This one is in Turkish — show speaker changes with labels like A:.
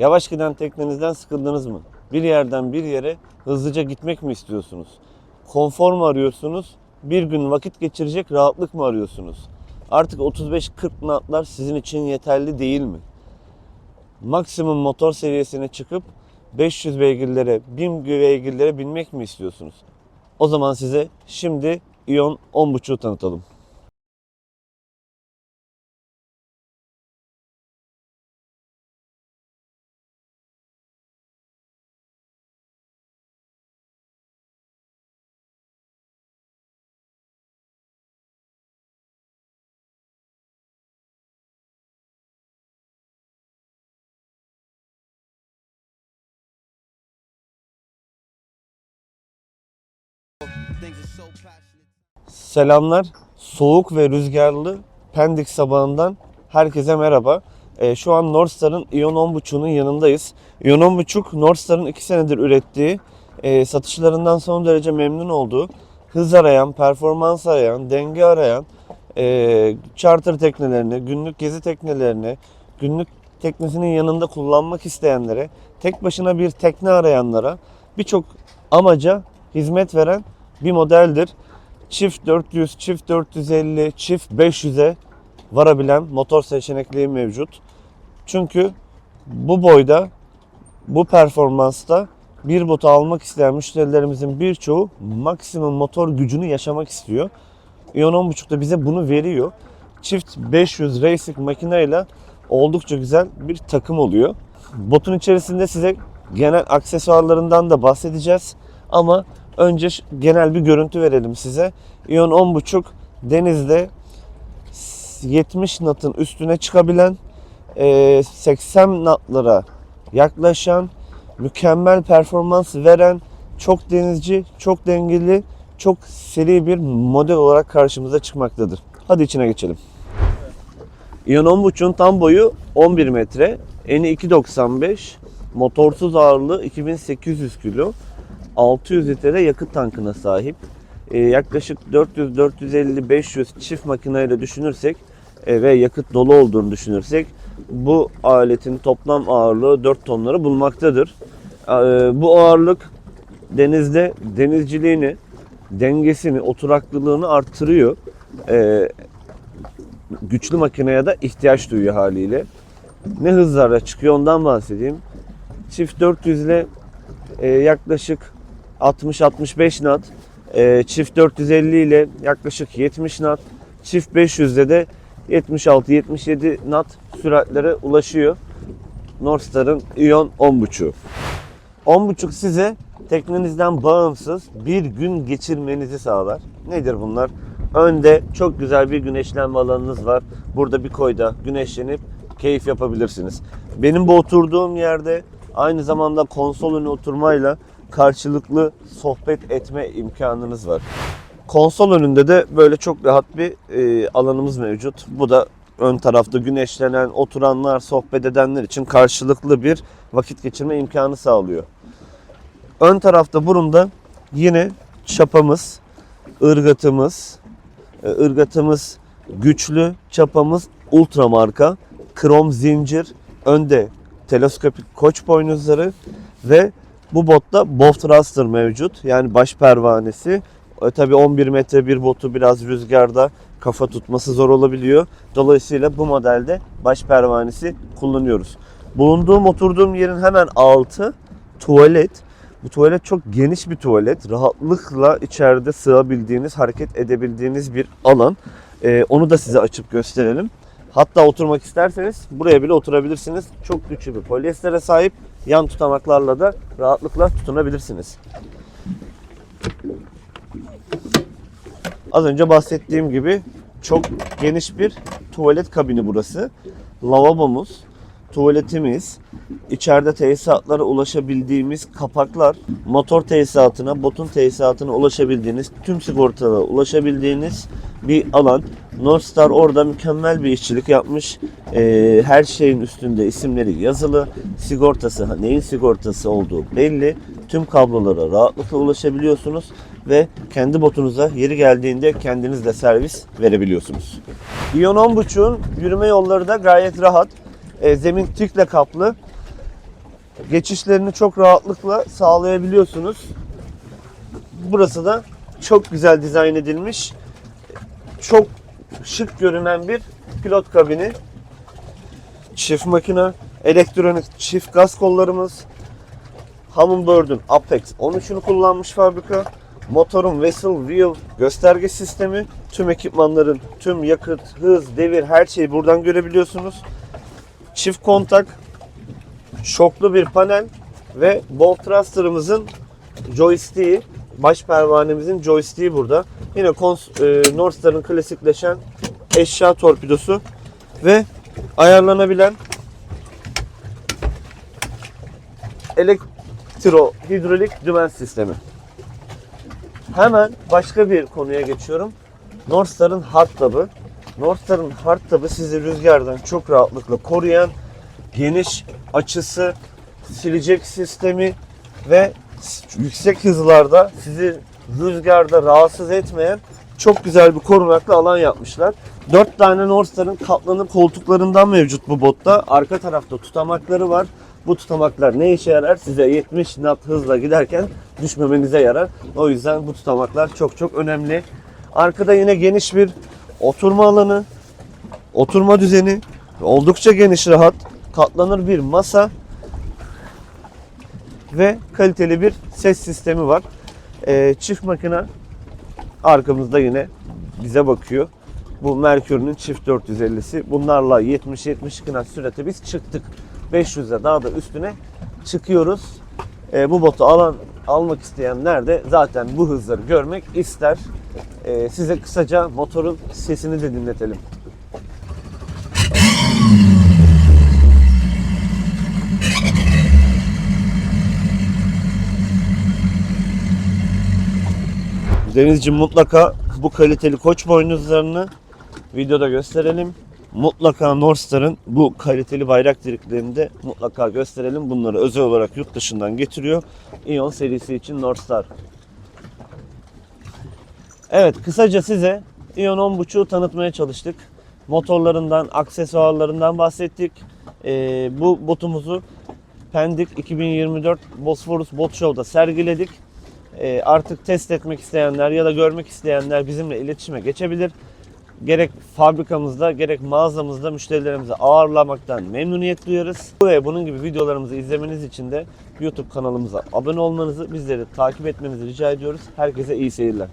A: Yavaş giden teknenizden sıkıldınız mı? Bir yerden bir yere hızlıca gitmek mi istiyorsunuz? Konfor mu arıyorsunuz? Bir gün vakit geçirecek rahatlık mı arıyorsunuz? Artık 35-40 knotlar sizin için yeterli değil mi? Maksimum motor seviyesine çıkıp 500 beygirlere, 1000 beygirlere binmek mi istiyorsunuz? O zaman size şimdi Ion 10.5'u tanıtalım. Selamlar. Soğuk ve rüzgarlı Pendik sabahından herkese merhaba. Ee, şu an Northstar'ın Ion 10.5'unun yanındayız. Ion 10.5 Northstar'ın 2 senedir ürettiği, e, satışlarından son derece memnun olduğu, hız arayan, performans arayan, denge arayan, e, charter teknelerini, günlük gezi teknelerini, günlük teknesinin yanında kullanmak isteyenlere, tek başına bir tekne arayanlara birçok amaca hizmet veren bir modeldir. Çift 400, çift 450, çift 500'e varabilen motor seçenekleri mevcut. Çünkü bu boyda, bu performansta bir botu almak isteyen müşterilerimizin birçoğu maksimum motor gücünü yaşamak istiyor. Ion 10.5 da bize bunu veriyor. Çift 500 racing makineyle oldukça güzel bir takım oluyor. Botun içerisinde size genel aksesuarlarından da bahsedeceğiz. Ama önce genel bir görüntü verelim size. Ion 10.5 denizde 70 knot'ın üstüne çıkabilen, e, 80 knot'lara yaklaşan, mükemmel performans veren, çok denizci, çok dengeli, çok seri bir model olarak karşımıza çıkmaktadır. Hadi içine geçelim. Ion 10.5'un tam boyu 11 metre, eni 2.95, motorsuz ağırlığı 2800 kilo, 600 litre yakıt tankına sahip. Ee, yaklaşık 400, 450, 500 çift makineyle düşünürsek e, ve yakıt dolu olduğunu düşünürsek bu aletin toplam ağırlığı 4 tonları bulmaktadır. Ee, bu ağırlık denizde denizciliğini, dengesini, oturaklılığını arttırıyor. Ee, güçlü makineye de ihtiyaç duyuyor haliyle. Ne hızlarla çıkıyor ondan bahsedeyim. Çift 400 ile e, yaklaşık 60-65 knot, e, çift 450 ile yaklaşık 70 knot, çift 500 ile de 76-77 knot süratlere ulaşıyor. Northstar'ın Ion 10.5'u. 10.5 size teknenizden bağımsız bir gün geçirmenizi sağlar. Nedir bunlar? Önde çok güzel bir güneşlenme alanınız var. Burada bir koyda güneşlenip keyif yapabilirsiniz. Benim bu oturduğum yerde aynı zamanda konsol önü oturmayla karşılıklı sohbet etme imkanınız var. Konsol önünde de böyle çok rahat bir e, alanımız mevcut. Bu da ön tarafta güneşlenen, oturanlar, sohbet edenler için karşılıklı bir vakit geçirme imkanı sağlıyor. Ön tarafta burunda yine çapamız, ırgatımız, e, ırgatımız güçlü, çapamız ultra marka, krom zincir, önde teleskopik koç boynuzları ve bu botta bow thruster mevcut. Yani baş pervanesi. E, tabii 11 metre bir botu biraz rüzgarda kafa tutması zor olabiliyor. Dolayısıyla bu modelde baş pervanesi kullanıyoruz. Bulunduğum oturduğum yerin hemen altı tuvalet. Bu tuvalet çok geniş bir tuvalet. Rahatlıkla içeride sığabildiğiniz, hareket edebildiğiniz bir alan. Ee, onu da size açıp gösterelim. Hatta oturmak isterseniz buraya bile oturabilirsiniz. Çok güçlü bir polyestere sahip. Yan tutamaklarla da rahatlıkla tutunabilirsiniz. Az önce bahsettiğim gibi çok geniş bir tuvalet kabini burası. Lavabomuz, tuvaletimiz, içeride tesisatlara ulaşabildiğimiz kapaklar, motor tesisatına, botun tesisatına ulaşabildiğiniz, tüm sigortalara ulaşabildiğiniz bir alan. Northstar orada mükemmel bir işçilik yapmış. Ee, her şeyin üstünde isimleri yazılı. Sigortası, neyin sigortası olduğu belli. Tüm kablolara rahatlıkla ulaşabiliyorsunuz ve kendi botunuza yeri geldiğinde kendiniz de servis verebiliyorsunuz. Ion 10.5'un yürüme yolları da gayet rahat. E, zemin tükle kaplı. Geçişlerini çok rahatlıkla sağlayabiliyorsunuz. Burası da çok güzel dizayn edilmiş. Çok şık görünen bir pilot kabini. Çift makine, elektronik çift gaz kollarımız. Humminbird'ün Apex 13'ünü kullanmış fabrika. Motorun Vessel Wheel gösterge sistemi. Tüm ekipmanların tüm yakıt, hız, devir her şeyi buradan görebiliyorsunuz. Çift kontak, şoklu bir panel ve Bolt Thruster'ımızın joystick'i, baş pervanemizin joystick'i burada. Yine e, Northstar'ın klasikleşen eşya torpidosu ve ayarlanabilen elektro hidrolik dümen sistemi. Hemen başka bir konuya geçiyorum. Northstar'ın hard tabı. Northstar'ın hard tabı sizi rüzgardan çok rahatlıkla koruyan geniş açısı, silecek sistemi ve yüksek hızlarda sizi rüzgarda rahatsız etmeyen çok güzel bir korunaklı alan yapmışlar. 4 tane Northstar'ın katlanır koltuklarından mevcut bu botta. Arka tarafta tutamakları var. Bu tutamaklar ne işe yarar? Size 70 knot hızla giderken düşmemenize yarar. O yüzden bu tutamaklar çok çok önemli. Arkada yine geniş bir oturma alanı, oturma düzeni, oldukça geniş rahat, katlanır bir masa ve kaliteli bir ses sistemi var. Ee, çift makine arkamızda yine bize bakıyor. Bu Mercury'nin çift 450'si. Bunlarla 70-70 knot sürate biz çıktık. 500'e daha da üstüne çıkıyoruz. Ee, bu botu alan almak isteyenler de zaten bu hızları görmek ister. Ee, size kısaca motorun sesini de dinletelim. Denizci mutlaka bu kaliteli koç boynuzlarını videoda gösterelim. Mutlaka Northstar'ın bu kaliteli bayrak direklerini de mutlaka gösterelim. Bunları özel olarak yurt dışından getiriyor. Ion serisi için Northstar. Evet kısaca size Ion 10.5'u tanıtmaya çalıştık. Motorlarından, aksesuarlarından bahsettik. Ee, bu botumuzu Pendik 2024 Bosphorus Bot Show'da sergiledik. Ee, artık test etmek isteyenler ya da görmek isteyenler bizimle iletişime geçebilir. Gerek fabrikamızda gerek mağazamızda müşterilerimizi ağırlamaktan memnuniyet duyarız. Bu ve bunun gibi videolarımızı izlemeniz için de YouTube kanalımıza abone olmanızı, bizleri takip etmenizi rica ediyoruz. Herkese iyi seyirler.